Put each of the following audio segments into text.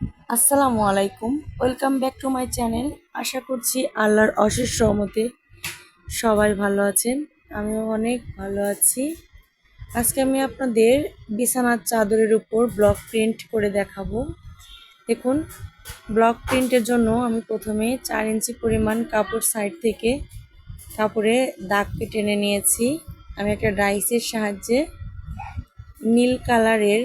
আসসালামু আলাইকুম। Welcome back to my channel আশা করছি আল্লাহর অশেষ রহমতে সবাই ভালো আছেন। আমিও অনেক ভালো আছি। আজকে আমি আপনাদের বিছানার চাদরের উপর ব্লক প্রিন্ট করে দেখাবো। দেখুন ব্লক প্রিন্টের জন্য আমি প্রথমে চার ইঞ্চি পরিমাণ কাপড় সাইড থেকে কাপড়ে দাগকে টেনে নিয়েছি। আমি একটা ডাইসের সাহায্যে নীল কালারের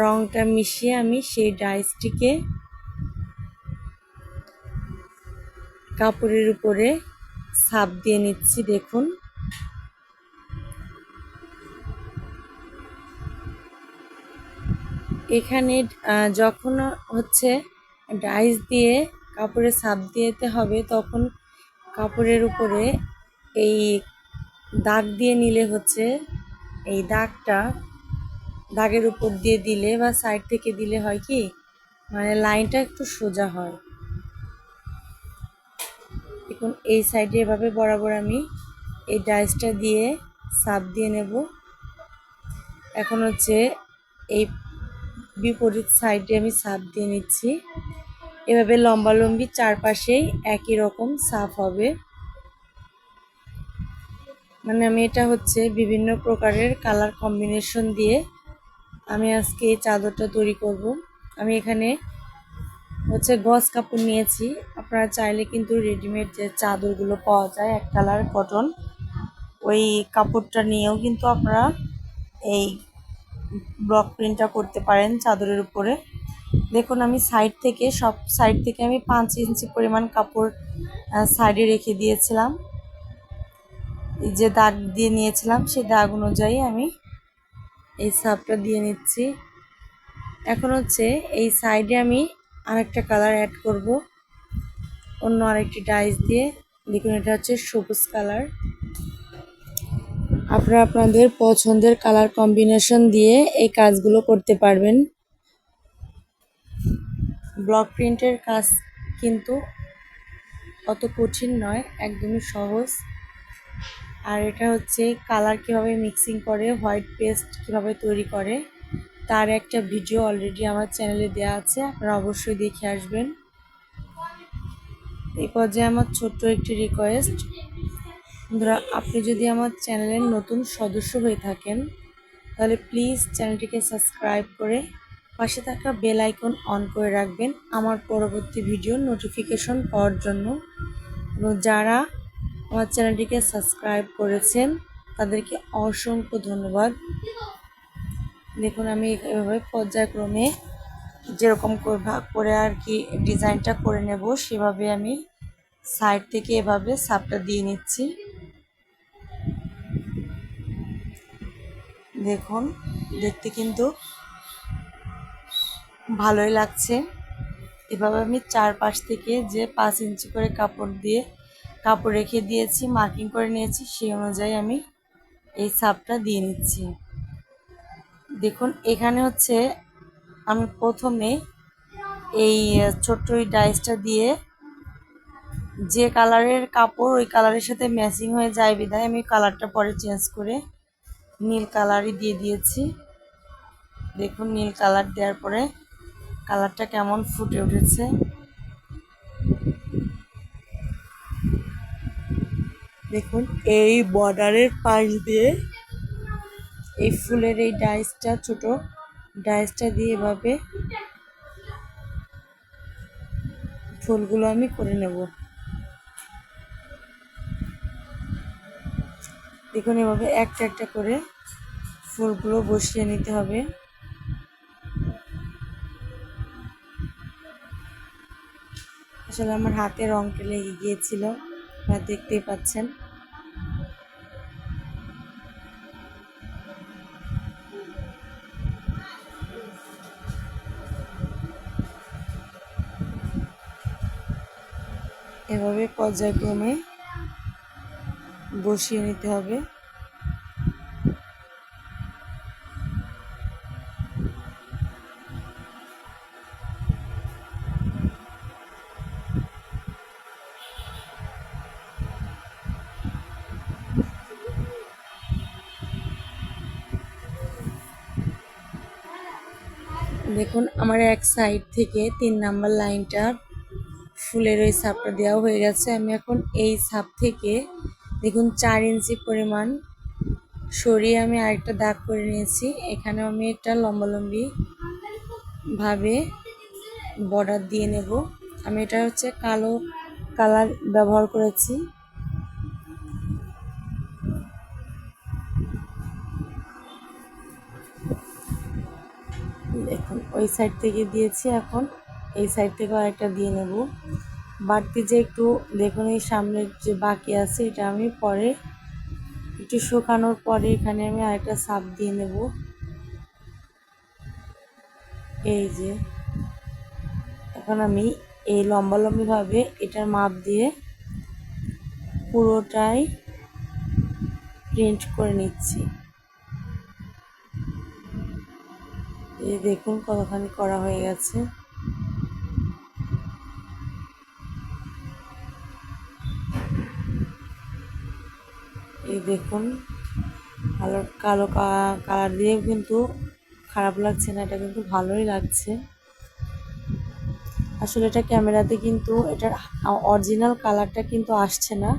রংটা মিশিয়ে আমি সেই ডাইসটিকে কাপড়ের উপরে ছাপ দিয়ে নিচ্ছি, দেখুন। এখানে যখন হচ্ছে ডাইস দিয়ে কাপড়ে ছাপ দিতে হবে, তখন কাপড়ের উপরে এই দাগ দিয়ে নিলে হচ্ছে এই দাগটা দাগের উপর দিয়ে দিলে বা সাইড থেকে দিলে হয় কি? মানে লাইনটা একটু সোজা হয়। দেখুন, এই সাইডে এভাবে বরাবর আমি এই ডাইসটা দিয়ে সাপ দিয়ে নেব। এখন হচ্ছে এই বিপরীত সাইডে আমি সাপ দিয়ে নিচ্ছি। এভাবে লম্বালম্বি চারপাশেই একই রকম সাপ হবে। মানে আমি এটা হচ্ছে বিভিন্ন প্রকারের কালার কম্বিনেশন দিয়ে আমি আজকে এই চাদরটা তৈরি করব। আমি এখানে হচ্ছে গস কাপড় নিয়েছি। আপনারা চাইলে কিন্তু রেডিমেড যে চাদরগুলো পাওয়া যায়, এক কালার কটন ওই কাপড়টা নিয়েও কিন্তু আপনারা এই ব্লক প্রিন্টটা করতে পারেন চাদরের উপরে। দেখুন, আমি সাইড থেকে সব সাইড থেকে আমি পাঁচ ইঞ্চি পরিমাণ কাপড় সাইডে রেখে দিয়েছিলাম। যে দাগ দিয়ে নিয়েছিলাম, সেই দাগ অনুযায়ী আমি এই সাপটা দিয়ে নিচ্ছি। এখন হচ্ছে এই সাইডে আমি আরেকটা কালার অ্যাড করব। অন্য আরেকটি ডাইস দিয়ে। দেখুন, এটা হচ্ছে সবুজ কালার আপনারা আপনাদের পছন্দের কালার কম্বিনেশন দিয়ে এই কাজগুলো করতে পারবেন। ব্লক প্রিন্টের কাজ কিন্তু অত কঠিন নয়, একদমই সহজ। আর এটা হচ্ছে কালার কীভাবে মিক্সিং করে, হোয়াইট পেস্ট কীভাবে তৈরি করে, তার একটা ভিডিও অলরেডি আমার চ্যানেলে দেওয়া আছে, আপনারা অবশ্যই দেখে আসবেন। এই পর্যায়ে আমার ছোট্ট একটি রিকোয়েস্ট বন্ধুরা, আপনি যদি আমার চ্যানেলের নতুন সদস্য হয়ে থাকেন, তাহলে প্লিজ চ্যানেলটিকে সাবস্ক্রাইব করে পাশে থাকা বেল আইকন অন করে রাখবেন আমার পরবর্তী ভিডিও নোটিফিকেশন পাওয়ার জন্য। যারা আমার চ্যানেলটিকে সাবস্ক্রাইব করেছেন, তাদেরকে অসংখ্য ধন্যবাদ। দেখুন, আমি এভাবে পর্যায়ক্রমে যেরকম করে ভাগ করে আর কি ডিজাইনটা করে নেব, সেভাবে আমি সাইড থেকে এভাবে সাপটা দিয়ে নিচ্ছি। দেখুন, দেখতে কিন্তু ভালোই লাগছে। এভাবে আমি চারপাশ থেকে যে পাঁচ ইঞ্চি করে কাপড় দিয়ে কাপড় রেখে দিয়েছি মার্কিং করে নিয়েছি, সেই অনুযায়ী আমি এই সাপটা দিয়ে নিচ্ছি। দেখুন, এখানে হচ্ছে আমি প্রথমে এই ছোট্ট ওই ডাইসটা দিয়ে যে কালারের কাপড় ওই কালারের সাথে ম্যাচিং হয়ে যায় বিধায় আমি কালারটা পরে চেঞ্জ করে নীল কালারই দিয়ে দিয়েছি। দেখুন, নীল কালার দেওয়ার পরে কালারটা কেমন ফুটে উঠেছে। দেখুন, এই বর্ডারের পাশ দিয়ে এই ফুলের এই ডাইসটা, ছোট ডাইসটা দিয়ে এভাবে ফুলগুলো আমি করে নেব। দেখুন, এভাবে একটা একটা করে ফুলগুলো বসিয়ে নিতে হবে। আসলে আমার হাতে রংটা লেগে গিয়েছিল, আপনারা দেখতেই পাচ্ছেন। এভাবে পর্যায়ক্রমে বসিয়ে নিতে হবে। দেখুন আমার এক সাইড থেকে তিন নাম্বার লাইনটা ফুলের ওই সাপটা দেওয়া হয়ে গেছে। আমি এখন এই সাপ থেকে দেখুন চার ইঞ্চি পরিমাণ সরিয়ে আমি আরেকটা দাগ করে নিয়েছি। এখানে আমি একটা লম্বালম্বি ভাবে বর্ডার দিয়ে নেব। আমি এটা হচ্ছে কালো কালার ব্যবহার করেছি। দেখুন, ওই সাইড থেকে দিয়েছি এখন এই সাইড থেকে আরেকটা দিয়ে নেব। বাড়তি যে একটু দেখুন এই সামনের যে বাকি আছে, এটা আমি পরে একটু শুকানোর পরে এখানে আমি আরেকটা সাপ দিয়ে নেব। এই যে, এখন আমি এই লম্বা লম্বিভাবে এটার মাপ দিয়ে পুরোটাই প্রিন্ট করে নিচ্ছি। এই দেখুন কতখানি করা হয়ে গেছে। এই দেখুন। কালো কালো কালার দিয়েও কিন্তু খারাপ লাগছে না, এটা কিন্তু ভালোই লাগছে। আসলে এটা ক্যামেরাতে কিন্তু এটার অরিজিনাল কালারটা কিন্তু আসছে না।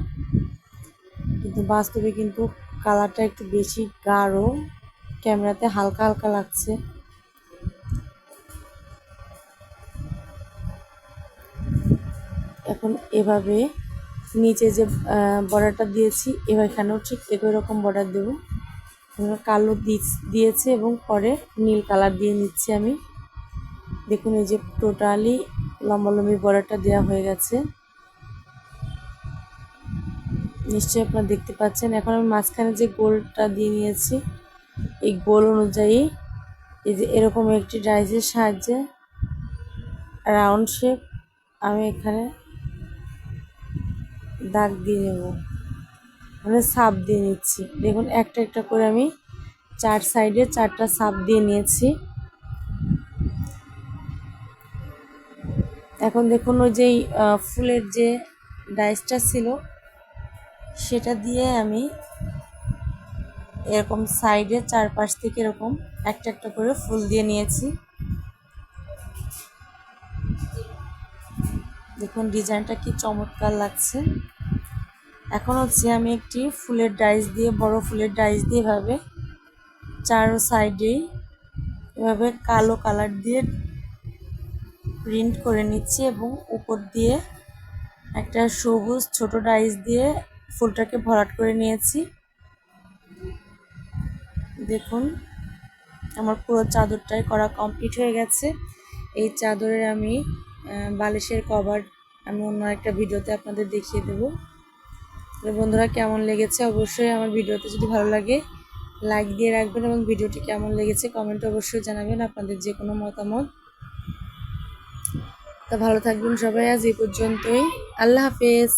কিন্তু বাস্তবে কিন্তু কালারটা একটু বেশি গাঢ়, ক্যামেরাতে হালকা হালকা লাগছে। এখন এভাবে নিচে যে বর্ডারটা দিয়েছি, এবার এখানেও ঠিক একই রকম বর্ডার দেবো। কালো দিয়েছে এবং পরে নীল কালার দিয়ে নিচ্ছি আমি। দেখুন, এই যে টোটালি লম্বালম্বি বর্ডারটা দেওয়া হয়ে গেছে। নিশ্চয়ই আপনারা দেখতে পাচ্ছেন। এখন আমি মাঝখানে যে গোলটা দিয়ে নিয়েছি, এই গোল অনুযায়ী এই যে এরকম একটি ডাইসের সাহায্যে রাউন্ড শেপ আমি এখানে দাগ দিয়ে নেব। মানে সাপ দিয়ে নিচ্ছি। দেখুন, একটা একটা করে আমি চার সাইডে চারটা সাপ দিয়ে নিয়েছি। এখন দেখুন, ওই যেই ফুলের যে ডাইসটা ছিল, সেটা দিয়ে আমি এরকম সাইডে চারপাশ থেকে এরকম একটা একটা করে ফুল দিয়ে নিয়েছি। দেখুন, ডিজাইনটা কি চমৎকার লাগছে। এখন হচ্ছে আমি একটি ফুলের ডাইস দিয়ে, বড় ফুলের ডাইস দিয়ে এভাবে চার সাইডেই এভাবে কালো কালার দিয়ে প্রিন্ট করে নিচ্ছি এবং উপর দিয়ে একটা সবুজ ছোট ডাইস দিয়ে ফুলটাকে ভরাট করে নিয়েছি। দেখুন, আমার পুরো চাদরটাই করা কমপ্লিট হয়ে গেছে। এই চাদরের আমি বালিশের কভার আমি অন্য একটা ভিডিওতে আপনাদের দেখিয়ে দেব। বন্ধুরা, কেমন লেগেছে? অবশ্যই আমার ভিডিওতে যদি ভালো লাগে লাইক দিয়ে রাখবেন এবং ভিডিওটি কেমন লেগেছে কমেন্ট অবশ্যই জানাবেন আপনাদের যে কোনো মতামত। তা ভালো থাকবেন সবাই, আজ এই পর্যন্তই। আল্লাহ হাফেজ।